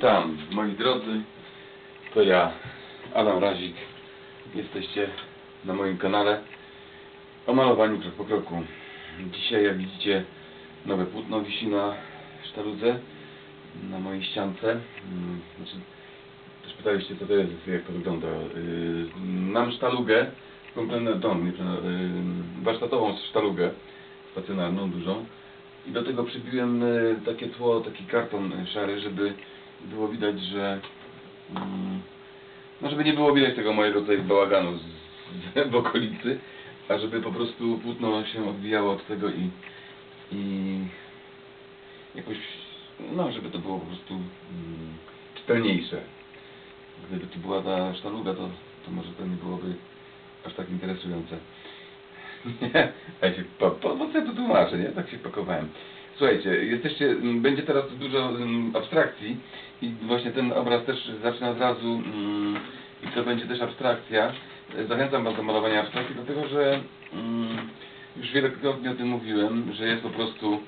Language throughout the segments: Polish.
Witam moi drodzy, to ja Adam Razik. Jesteście na moim kanale o malowaniu krok po kroku. Dzisiaj jak widzicie nowe płótno wisi na sztaludze, na mojej ściance. Mm, Znaczy, też pytaliście co to jest, jak to wygląda. Yy, Mam sztalugę, nie, yy, warsztatową sztalugę, stacjonarną, dużą. I do tego przybiłem y, takie tło, taki karton szary, żeby było widać, że mm, no żeby nie było widać tego mojego tutaj bałaganu z, z, w okolicy, a żeby po prostu płótno się odbijało od tego i, i jakoś, no żeby to było po prostu mm, czytelniejsze. Gdyby tu była ta sztaluga, to, to może to nie byłoby aż tak interesujące. Nie, ja się po, po, po co ja to tłumaczę, nie? Tak się pakowałem. Słuchajcie, jesteście, m, będzie teraz dużo m, abstrakcji i właśnie ten obraz też zaczyna od razu mm, i to będzie też abstrakcja. Zachęcam Was do malowania abstrakcji, dlatego że mm, już wielokrotnie o tym mówiłem, że jest po prostu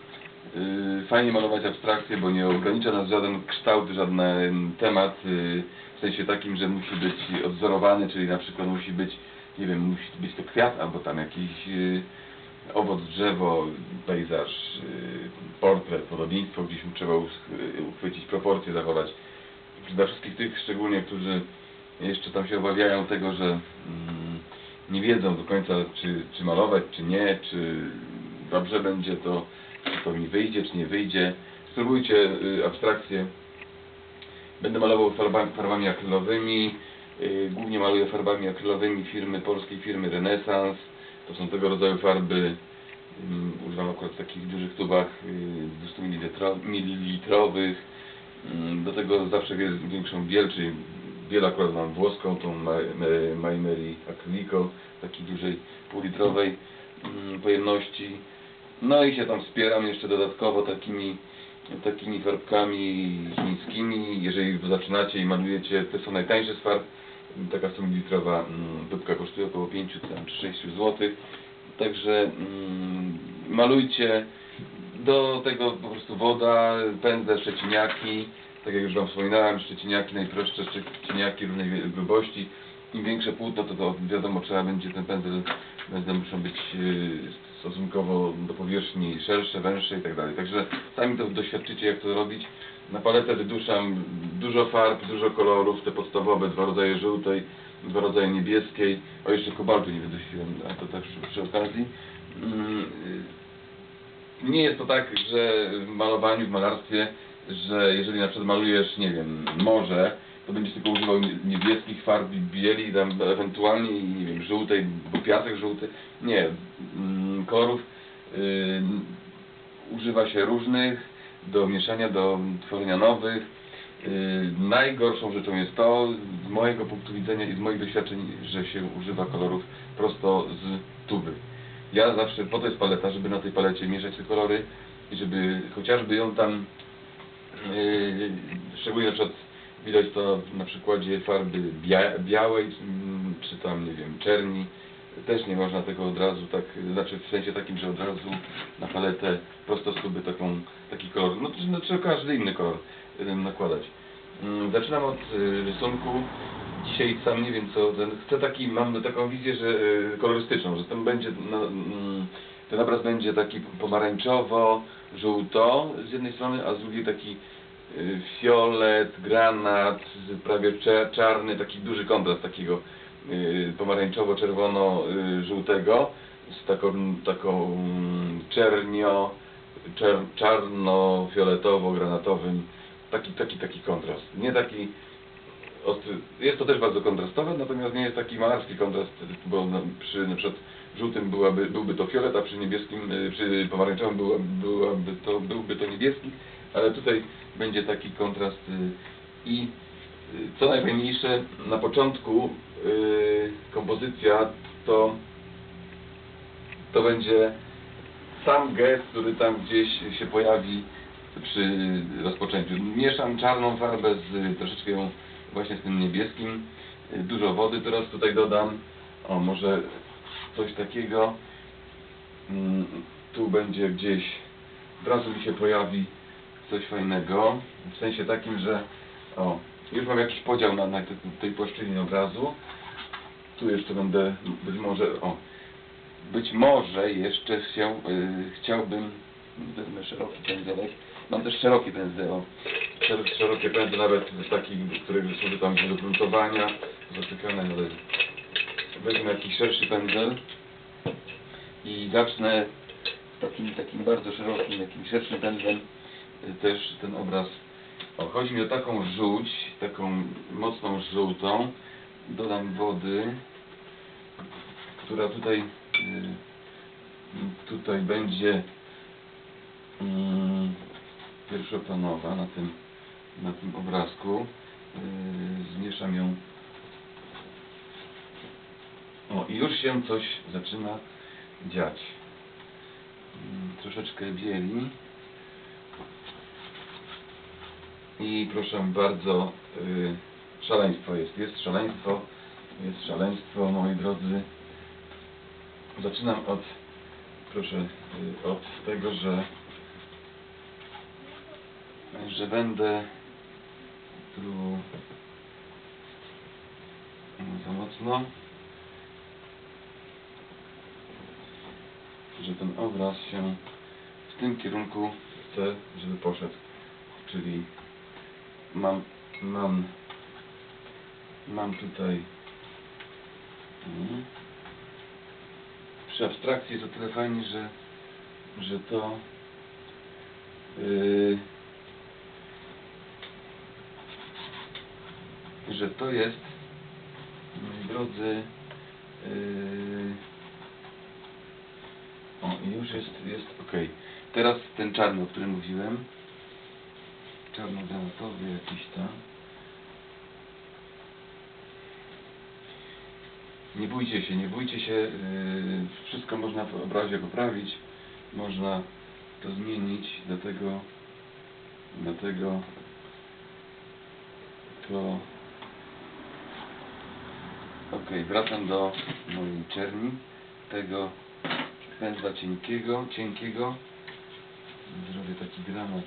y, fajnie malować abstrakcję, bo nie ogranicza nas żaden kształt, żaden mm, temat y, w sensie takim, że musi być odzorowany, czyli na przykład musi być nie wiem, musi być to kwiat albo tam jakiś y, owoc, drzewo, pejzaż, y, portret, podobieństwo, gdzieś mu trzeba y, uchwycić, proporcje zachować. Dla wszystkich tych szczególnie, którzy jeszcze tam się obawiają tego, że mm, nie wiedzą do końca, czy, czy malować, czy nie, czy dobrze będzie to, czy to mi wyjdzie, czy nie wyjdzie. Spróbujcie y, abstrakcję. Będę malował farbami, akrylowymi. Głównie maluję farbami akrylowymi firmy, polskiej firmy Renesans. To są tego rodzaju farby. Ym, Używam akurat w takich dużych tubach y, 200 ml. Do tego zawsze większą biel, czyli biel akurat mam włoską, tą Ma- Ma- Maimeri Acrylico, takiej dużej półlitrowej ym, pojemności. No i się tam wspieram jeszcze dodatkowo takimi takimi farbkami chińskimi. Jeżeli zaczynacie i malujecie, te są najtańsze z farb. Taka 100 litrowa mm, tubka kosztuje około 5 tam, czy 6 zł. Także mm, malujcie. Do tego po prostu woda, pędzle, szczeciniaki. Tak jak już Wam wspominałem, szczeciniaki, najprostsze szczeciniaki różnej grubości. Im większe płótno, to, to wiadomo, trzeba będzie ten pędzel, pędzle muszą być yy, stosunkowo do powierzchni szersze, węższe i tak dalej. Także sami to doświadczycie, jak to robić. Na paletę wyduszam dużo farb, dużo kolorów, te podstawowe, dwa rodzaje żółtej, dwa rodzaje niebieskiej. O, jeszcze kobaltu nie wydusiłem, a to tak przy, przy okazji. Mm, Nie jest to tak, że w malowaniu, w malarstwie, że jeżeli na przykład malujesz, nie wiem, morze, to będziesz tylko używał nie- niebieskich farb i bieli, tam ewentualnie, nie wiem, żółtej, bo piasek żółty. Nie, mm, kolorów y, używa się różnych do mieszania, do tworzenia nowych. Y, najgorszą rzeczą jest to, z mojego punktu widzenia i z moich doświadczeń, że się używa kolorów prosto z tuby. Ja zawsze, po to jest paleta, żeby na tej palecie mieszać te kolory i żeby chociażby ją tam, yy, szczególnie na przykład widać to na przykładzie farby bia białej, mm, czy tam, nie wiem, czerni, też nie można tego od razu tak, znaczy w sensie takim, że od razu na paletę prosto z tuby taką, taki kolor, no, czy- no trzeba każdy inny kolor nakładać. Mm, Zaczynam od y, rysunku. Dzisiaj sam nie wiem co, ten, chcę taki, mam taką wizję, że y, kolorystyczną, że ten będzie, no, ten obraz będzie taki pomarańczowo-żółto z jednej strony, a z drugiej taki fiolet, granat, prawie czarny, taki duży kontrast takiego y, pomarańczowo-czerwono-żółtego z taką, taką czernio, czer, czarno-fioletowo-granatowym taki, taki, taki kontrast. Nie taki. Jest to też bardzo kontrastowe, natomiast nie jest taki malarski kontrast, bo przy na przykład żółtym byłaby, byłby to fiolet, a przy niebieskim, y, przy pomarańczowym była, byłaby to, byłby to niebieski, ale tutaj będzie taki kontrast y, i y, co najfajniejsze, na początku y, kompozycja to to będzie sam gest, który tam gdzieś się pojawi przy rozpoczęciu. Mieszam czarną farbę z troszeczkę właśnie z tym niebieskim. Dużo wody teraz tutaj dodam. O, może coś takiego. Mm, Tu będzie gdzieś, od razu mi się pojawi coś fajnego. W sensie takim, że O, już mam jakiś podział na, na te, tej płaszczyźnie obrazu. Tu jeszcze będę, być może, o, być może jeszcze się, y, chciałbym, wezmę szeroki pędzelek, mam też szeroki pędzel, szerokie pędzle nawet taki, które służy tam do gruntowania, zatykane, ale wezmę jakiś szerszy pędzel i zacznę takim, takim bardzo szerokim, takim szerszym pędzlem też ten obraz. O, chodzi mi o taką żółć, taką mocną żółtą. Dodam wody, która tutaj y, tutaj będzie mm, pierwszoplanowa na tym, na tym obrazku. Y, Zmieszam ją. O, i już się coś zaczyna dziać. Mm, Troszeczkę bieli. I proszę bardzo, y, szaleństwo jest, jest szaleństwo, jest szaleństwo, moi drodzy. Zaczynam od, proszę, y, od tego, że, że będę tu za mocno, że ten obraz się w tym kierunku chcę, żeby poszedł, czyli mam, mam, mam tutaj mm, przy abstrakcji jest o tyle fajnie, że, że to yy, że to jest moi drodzy yy, o już jest, jest ok teraz ten czarny, o którym mówiłem czarno-granatowy jakiś tam Nie bójcie się, nie bójcie się, yy, wszystko można w obrazie poprawić, można to zmienić, dlatego, dlatego to... Ok, wracam do mojej czerni, tego pędzla cienkiego, cienkiego, zrobię taki granat.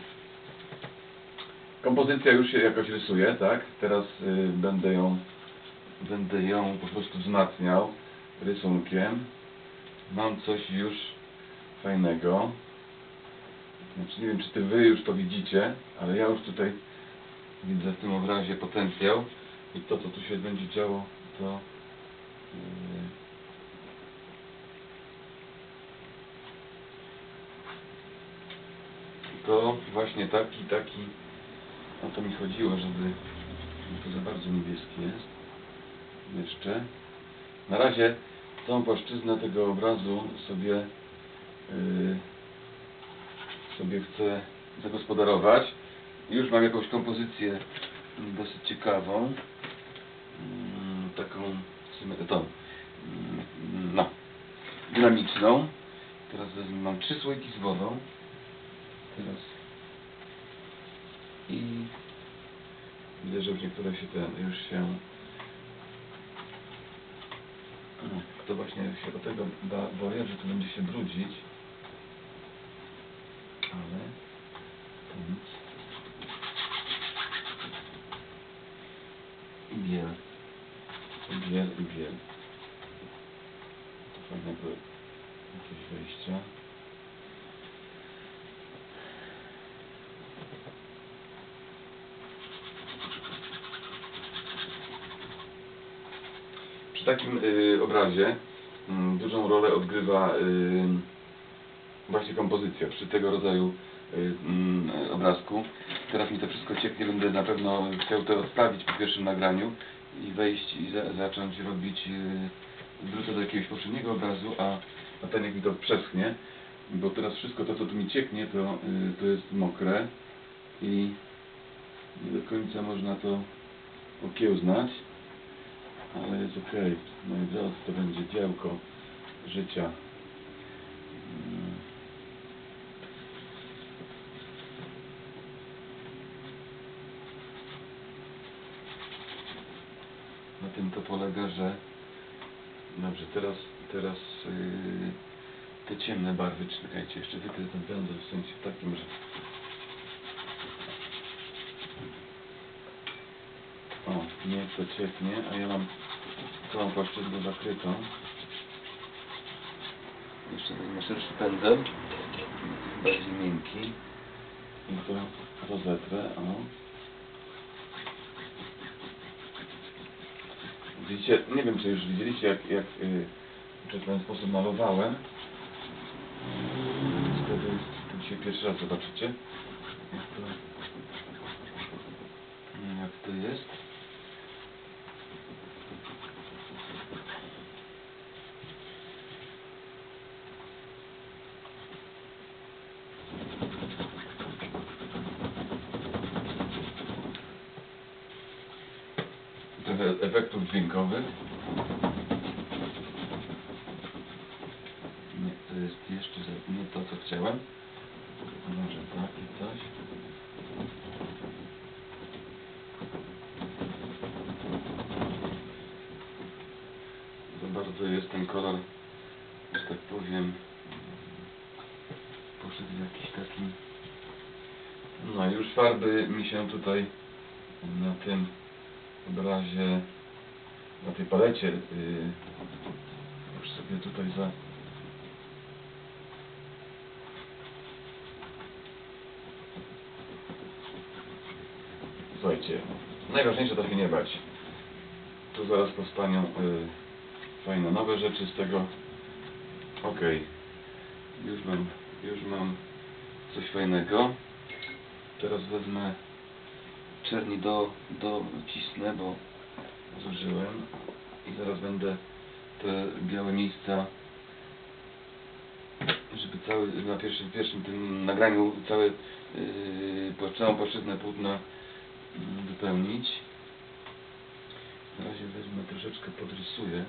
Kompozycja już się jakoś rysuje, tak? Teraz y, będę ją będę ją po prostu wzmacniał rysunkiem. Mam coś już fajnego. Znaczy nie wiem, czy ty wy już to widzicie, ale ja już tutaj widzę w tym obrazie potencjał i to, co tu się będzie działo, to yy, to właśnie taki, taki o to mi chodziło, żeby to za bardzo niebieskie jest jeszcze. Na razie całą płaszczyznę tego obrazu sobie yy, sobie chcę zagospodarować. Już mam jakąś kompozycję dosyć ciekawą. Mm, taką tą mm, no, dynamiczną. Teraz wezmę, mam trzy słoiki z wodą. Teraz i widzę, że niektóre się ten, już się to właśnie się o tego ba boję, że to będzie się brudzić. Ale to nic. I biel. I biel, i biel. To fajnego jakieś wejścia. Przy takim y, obrazie mm, dużą rolę odgrywa y, właśnie kompozycja przy tego rodzaju y, mm, obrazku. Teraz mi to wszystko cieknie, będę na pewno chciał to odstawić po pierwszym nagraniu i wejść i za, zacząć robić wrócę do jakiegoś poprzedniego obrazu, a, a ten jak mi to przeschnie, bo teraz wszystko to co tu mi cieknie to, to jest mokre i nie do końca można to okiełznać ale jest ok. Moi drodzy, to będzie dziełko życia. Na tym to polega, że dobrze, teraz teraz yy, te ciemne barwy, czekajcie, jeszcze wykryję ten pędzel w sensie takim, że Nie, to cieknie, a ja mam całą płaszczyznę zakrytą. Jeszcze wezmę szerszy pędzel, bardziej miękki. I to rozetrę, o. Widzicie, nie wiem czy już widzieliście jak, jak y, czy w ten sposób malowałem. Wtedy tu dzisiaj pierwszy raz zobaczycie. Jak to, jak to jest. Trochę efektów dźwiękowych. Nie, to jest jeszcze nie to, co chciałem. Może takie coś. Za bardzo jest ten kolor, że tak powiem, poszedł jakiś taki... No już farby mi się tutaj na tym obrazie, na tej palecie yy, już sobie tutaj za Słuchajcie, najważniejsze to się nie bać. Tu zaraz powstaną y, fajne nowe rzeczy z tego. Okej, już mam, już mam coś fajnego. Teraz wezmę czerni do, do cisnę, bo zużyłem i zaraz będę te białe miejsca żeby cały na pierwszym, pierwszym tym nagraniu całe yy, całą płaszczyznę płótna wypełnić. Na razie wezmę troszeczkę podrysuję,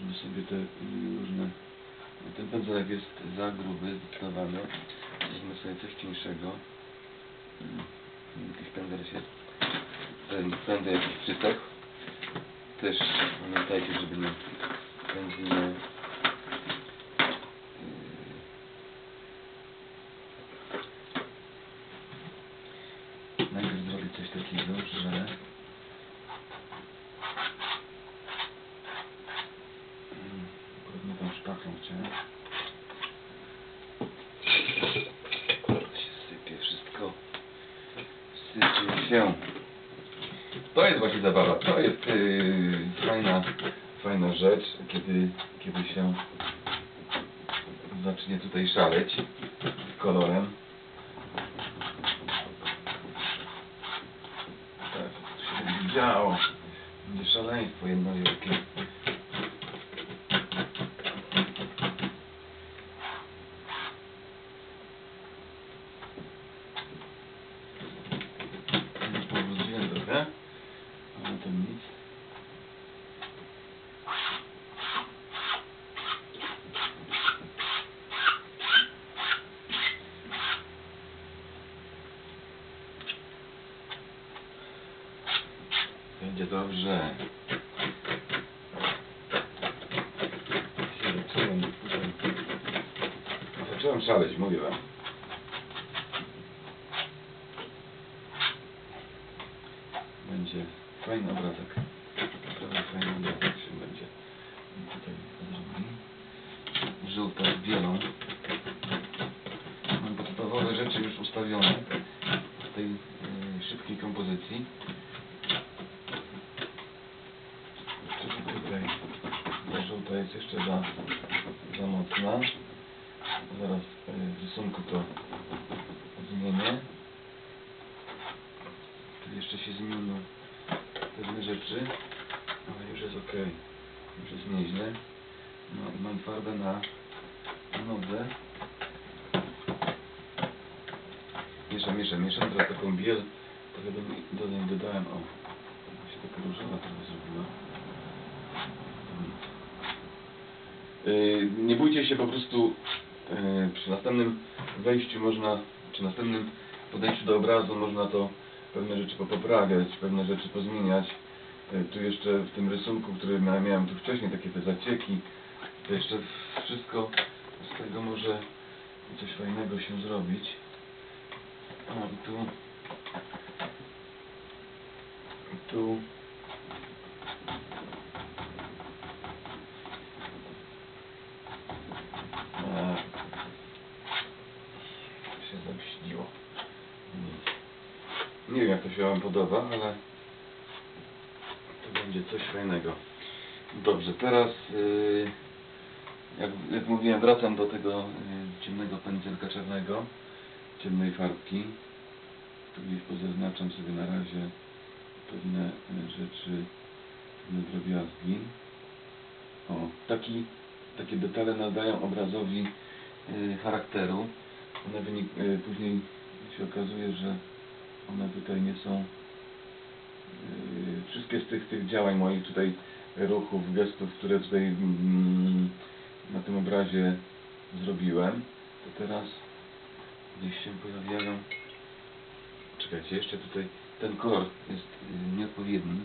żeby sobie te yy, różne ten pędzelek jest za gruby, zdecydowany. Weźmy sobie coś cieńszego. Yy, Jakiś pędzel się ten pędzel jakiś. Też pamiętajcie, żeby nie pędzel nie yy, Najpierw zrobię coś takiego, że Mm, Podobno tą szpachą chciałem. się sypie wszystko. Sypie się. Właśnie zabawa. To jest yy, fajna, fajna rzecz, kiedy, kiedy się zacznie tutaj szaleć kolorem. Tak, to się będzie działo. Będzie szaleństwo jedno wielkie. Już powróciłem trochę, ale to nic. Będzie dobrze. Zacząłem szaleć, mówię wam. Będzie fajny obrazek. Naprawdę fajny obrazek się będzie tutaj zrobi. Żółta z bielą. Mam podstawowe rzeczy już ustawione w tej e, szybkiej kompozycji. Jeszcze tutaj ta żółta jest jeszcze za, za mocna. Zaraz e, rysunku to zmienię. Tu jeszcze się zmienią pewne rzeczy, ale już jest ok. Już jest nieźle. No mam farbę na, nodze. Mieszam, mieszam, mieszam. Teraz taką biel trochę do, do niej dodałem. O, się taka różowa trochę zrobiła. Yy, nie bójcie się po prostu yy, przy następnym wejściu można, przy następnym podejściu do obrazu można to pewne rzeczy poprawiać, pewne rzeczy pozmieniać. Yy, tu jeszcze w tym rysunku, który mia- miałem tu wcześniej, takie te zacieki, to jeszcze wszystko z tego może coś fajnego się zrobić. Tu, tu Zamściło. Nic. Wam podoba, ale to będzie coś fajnego. Dobrze, teraz yy, jak, jak mówiłem wracam do tego yy, ciemnego pędzelka czarnego, ciemnej farbki. Tu gdzieś pozaznaczam sobie na razie pewne y, rzeczy, pewne drobiazgi. O, taki, takie detale nadają obrazowi y, charakteru. One wynik, y, później się okazuje, że one tutaj nie są y, wszystkie z tych, tych działań moich tutaj ruchów, gestów, które tutaj mm, na tym obrazie zrobiłem, to teraz gdzieś się pojawiają. Czekajcie, jeszcze tutaj ten kolor jest y, nieodpowiedni.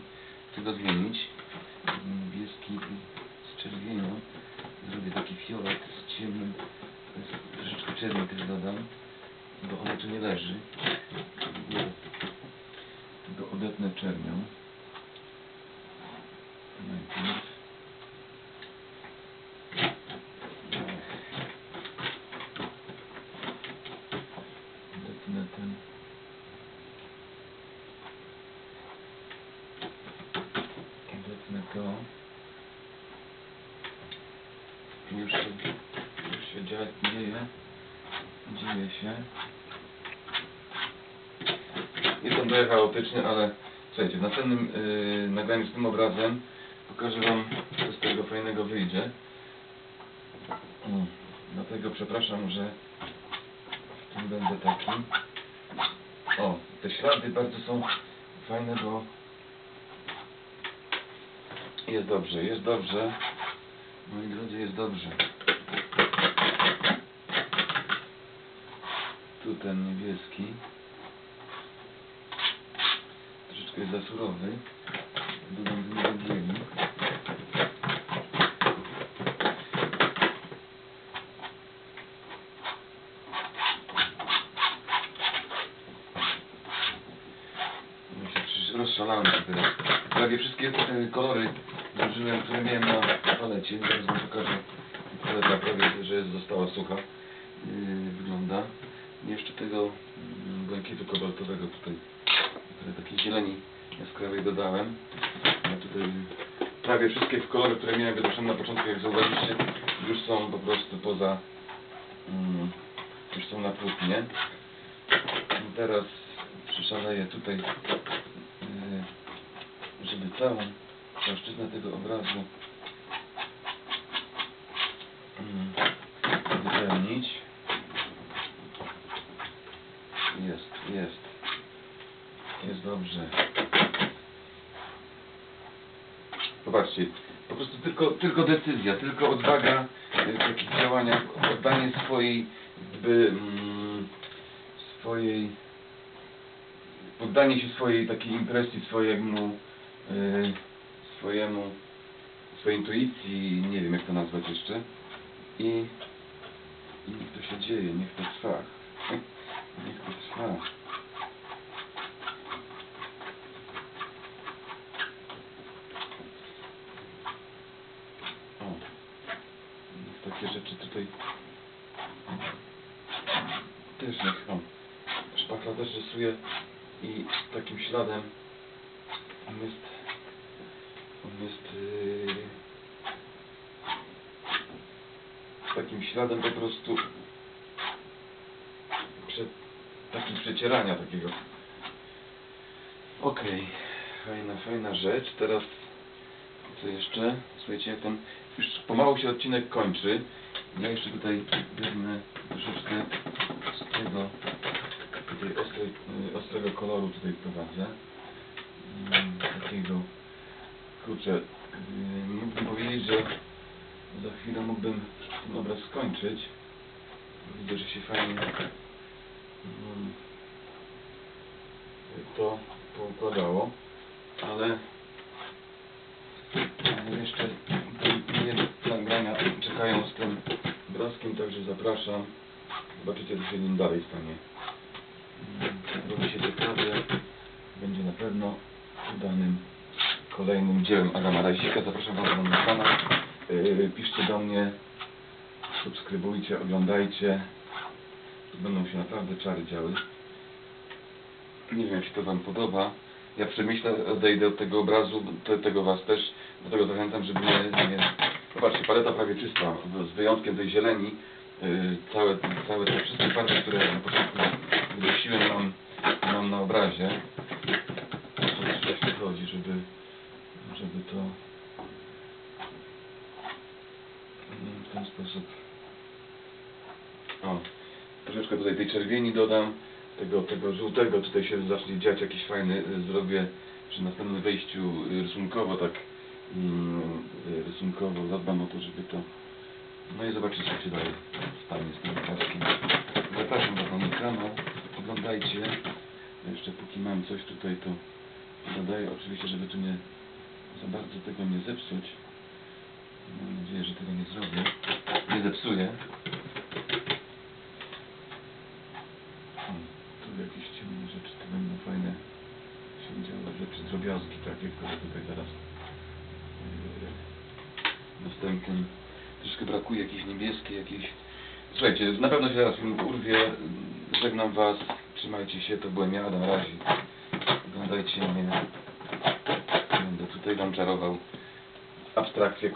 Chcę go zmienić. Niebieski z czerwienią. Zrobię taki fiolet z ciemnym jest troszeczkę czerni też dodam bo ono tu nie leży tego odetnę czernią najpierw odetnę ten odetnę to już się, już się dziać dzieje dzieje się jest chaotyczny, ale słuchajcie, w następnym yy, nagraniu z tym obrazem pokażę Wam, co z tego fajnego wyjdzie. Mm, dlatego przepraszam, że w tym będę taki. O, te ślady bardzo są fajne, bo jest dobrze, jest dobrze. Moi drodzy, jest dobrze. Tu ten niebieski. Troszeczkę za surowy. Dodam do niego bieli. Przecież rozszalałem się teraz. Prawie wszystkie e, kolory zużyłem, które miałem na palecie. Zaraz wam pokażę. Paleta prawie, że jest, została sucha. Yy, wygląda. Jeszcze tego mm, błękitu kobaltowego tutaj, takiej zieleni jaskrawej dodałem. Ja tutaj prawie wszystkie kolory, które miałem na początku, jak zauważyliście, już są po prostu poza, mm, już są na płótnie. Teraz przyszaleję tutaj, yy, żeby całą płaszczyznę tego obrazu mm, wypełnić. Jest, jest. Jest dobrze. Popatrzcie, po prostu tylko, tylko decyzja, tylko odwaga w takich działaniach, oddanie swojej, jakby, mm, swojej, poddanie się swojej takiej impresji, swojemu, y, swojemu, swojej intuicji, nie wiem jak to nazwać jeszcze i, i niech to się dzieje, niech to trwa. Niech to trwa. O. Niech takie rzeczy tutaj też niech o. Szpachla też rysuje i takim śladem on jest on jest yy, takim śladem po prostu przed takim przecierania takiego. Okej, fajna, fajna rzecz. Teraz co jeszcze? Słuchajcie, jak ten już pomału się odcinek kończy. Ja jeszcze tutaj wezmę troszeczkę z tego tutaj y, ostrego koloru tutaj wprowadzę. Mm, Takiego kurczę, yy, mógłbym powiedzieć, że za chwilę mógłbym ten obraz skończyć. Widzę, że się fajnie mm, to poukładało, ale jeszcze czekają z tym obrazkiem, także zapraszam. Zobaczycie, co się nim dalej stanie. Robi się ciekawie, będzie na pewno udanym kolejnym dziełem Adama Razika. Zapraszam Was na mój kanał. Yy, Piszcie do mnie, subskrybujcie, oglądajcie. Będą się naprawdę czary działy. Nie wiem, jak się to Wam podoba. Ja przemyślę, odejdę od tego obrazu, te, tego Was też do tego zachęcam, żeby nie, nie... Zobaczcie, paleta prawie czysta, z wyjątkiem tej zieleni. Yy, całe, całe te wszystkie farby, które na początku wygłosiłem mam, mam na obrazie. To właśnie chodzi, żeby, żeby to w ten sposób o, troszeczkę tutaj tej czerwieni dodam, tego, tego żółtego, tutaj się zacznie dziać jakiś fajny, y, zrobię przy następnym wejściu y, rysunkowo, tak y, rysunkowo zadbam o to, żeby to, no i zobaczycie jak się dalej stanie z tym obrazkiem. Zapraszam na mój kanał, oglądajcie, jeszcze póki mam coś tutaj, to dodaję oczywiście, żeby tu nie za bardzo tego nie zepsuć. Mam nadzieję, że tego nie zrobię, nie zepsuję. O, tu jakieś ciemne rzeczy, tu będą fajne się działy rzeczy, drobiazgi takie, które tutaj zaraz następnym troszkę brakuje jakiejś niebieskiej, jakiejś słuchajcie, na pewno się teraz film urwie. Żegnam was, trzymajcie się, to byłem ja, Adam Razi oglądajcie mnie. Będę tutaj wam czarował. Abstrakcję